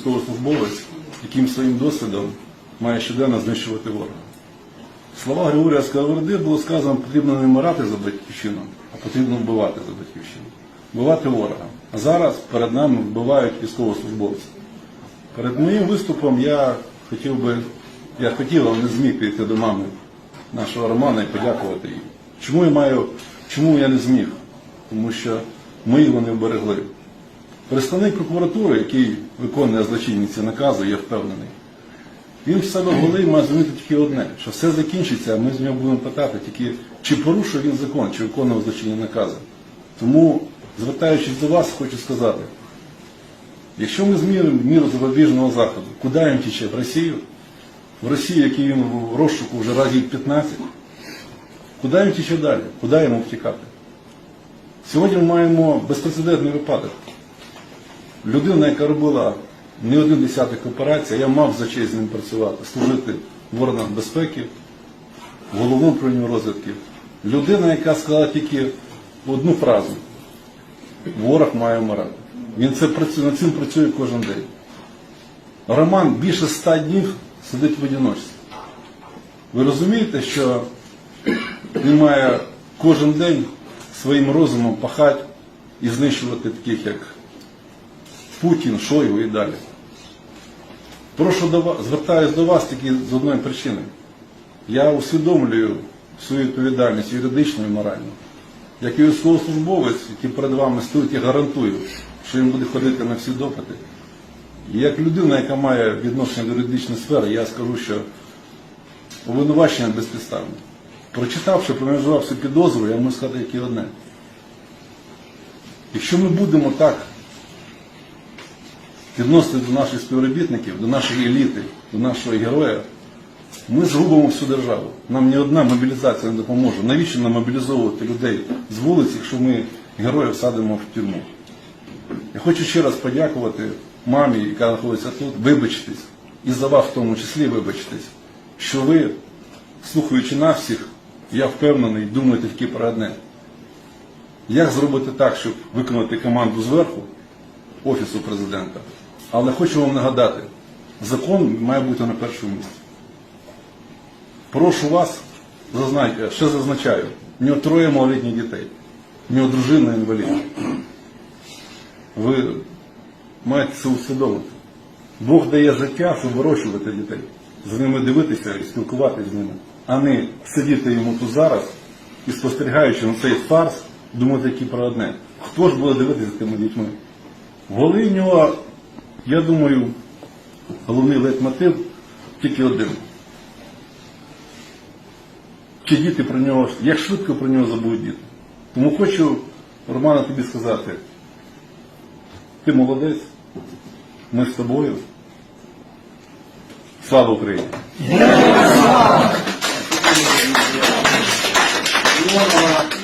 військовослужбовець, яким своїм досвідом має щоденно знищувати ворога. Слова Григорія Сковороди було сказано, потрібно не вмирати за батьківщину, а потрібно вбивати за батьківщину. Вбивати ворога. А зараз перед нами вбивають військовослужбовців. Перед моїм виступом я хотів би, я хотів, але не зміг піти до мами нашого Романа і подякувати їй. Чому я маю, чому я не зміг? Тому що ми його не вберегли. Представник прокуратури, який виконує злочинні ці накази, я впевнений, він в себе в голові має зрозуміти тільки одне, що все закінчиться, а ми з нього будемо питати тільки, чи порушив він закон, чи виконував злочинні накази. Тому, звертаючись до вас, хочу сказати, якщо ми зміримо міру запобіжного заходу, куди він тіче? В Росію? В Росії, який він в розшуку вже разів 15, куди він тіче далі? Куди йому втікати? Сьогодні ми маємо безпрецедентний випадок. Людина, яка робила не один десяток операцій, я мав за честь з ним працювати, служити в органах безпеки, в головному управлінні розвідки. Людина, яка сказала тільки одну фразу: ворог має вмирати. Він це працює, над цим працює кожен день. Роман більше ста днів сидить в одиночці. Ви розумієте, що він має кожен день своїм розумом пахати і знищувати таких, як Путін, Шойгу і далі. Прошу до вас, звертаюся до вас тільки з одної причини. Я усвідомлюю свою відповідальність юридичну і моральну. Як і військовослужбовець, який перед вами стоїть, я гарантую, що він буде ходити на всі допити. І як людина, яка має відношення до юридичної сфери, я скажу, що обвинувачення безпідставне. Прочитавши, проаналізував підозру, я можу сказати тільки одне. Якщо ми будемо так відносити до наших співробітників, до нашої еліти, до нашого героя, ми згубимо всю державу. Нам ні одна мобілізація не допоможе. Навіщо нам мобілізовувати людей з вулиць, якщо ми героїв садимо в тюрму? Я хочу ще раз подякувати мамі, яка знаходиться тут, вибачитись, і за вас в тому числі вибачитись, що ви, слухаючи нас всіх, я впевнений, думаєте тільки про одне. Як зробити так, щоб виконати команду зверху, Офісу президента? Але хочу вам нагадати, закон має бути на першому місці. Прошу вас, зазнайте, ще зазначаю, в нього троє малолітніх дітей, в нього дружина інвалід. Ви маєте це усвідомити. Бог дає життя, щоб вирощувати дітей, за ними дивитися і спілкуватися з ними, а не сидіти йому тут зараз і спостерігаючи на цей фарс, думати тільки про одне. Хто ж буде дивитися за тими дітьми? В голові в нього, я думаю, головний лейтмотив тільки один. Чи діти про нього, як швидко про нього забудуть діти. Тому хочу, Романа, тобі сказати, ти молодець, ми з тобою. Слава Україні! Слава